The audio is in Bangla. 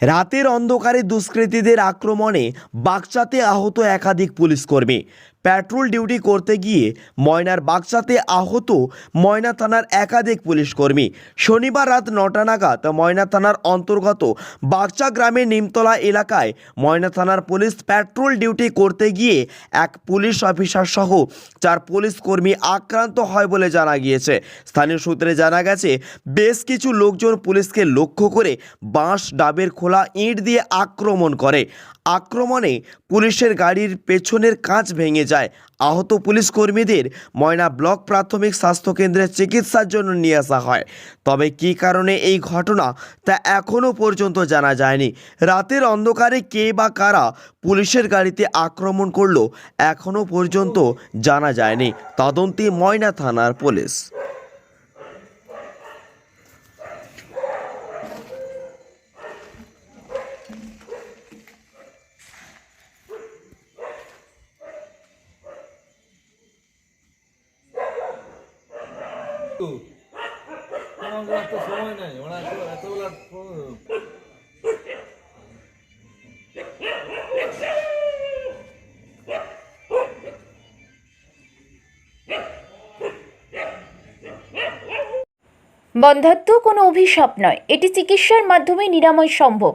রাতের অন্ধকারে দুষ্কৃতীদের আক্রমণে বাগচাতে আহত একাধিক পুলিশকর্মী পেট্রোল ডিউটি করতে গিয়ে ময়নার বাগচাতে আহত ময়না থানার একাধিক পুলিশকর্মী শনিবার রাত নটা নাগাদ ময়না থানার অন্তর্গত বাগচা গ্রামের নিমতলা এলাকায় ময়না থানার পুলিশ পেট্রোল ডিউটি করতে গিয়ে এক পুলিশ অফিসার সহ চার পুলিশ কর্মী আক্রান্ত হয় বলে জানা গিয়েছে। স্থানীয় সূত্রে জানা গেছে, বেশ কিছু লোকজন পুলিশকে লক্ষ্য করে বাঁশ, ডাবের খোলা ইঁট দিয়ে আক্রমণ করে। আক্রমণে পুলিশের গাড়ির পেছনের কাঁচ ভেঙে যায়। আহত পুলিশ কর্মীদের ময়না ব্লক প্রাথমিক স্বাস্থ্যকেন্দ্রে চিকিৎসার জন্য নিয়ে আসা হয়। তবে কি কারণে এই ঘটনা তা এখনও পর্যন্ত জানা যায়নি। রাতের অন্ধকারে কে বা কারা পুলিশের গাড়িতে আক্রমণ করল এখনও পর্যন্ত জানা যায়নি। তদন্তে ময়না থানার পুলিশ। এতবেলা বন্ধাত্ম কোনো অভিশাপ নয় এটি চিকিৎসার মাধ্যমে নিরাময় সম্ভব।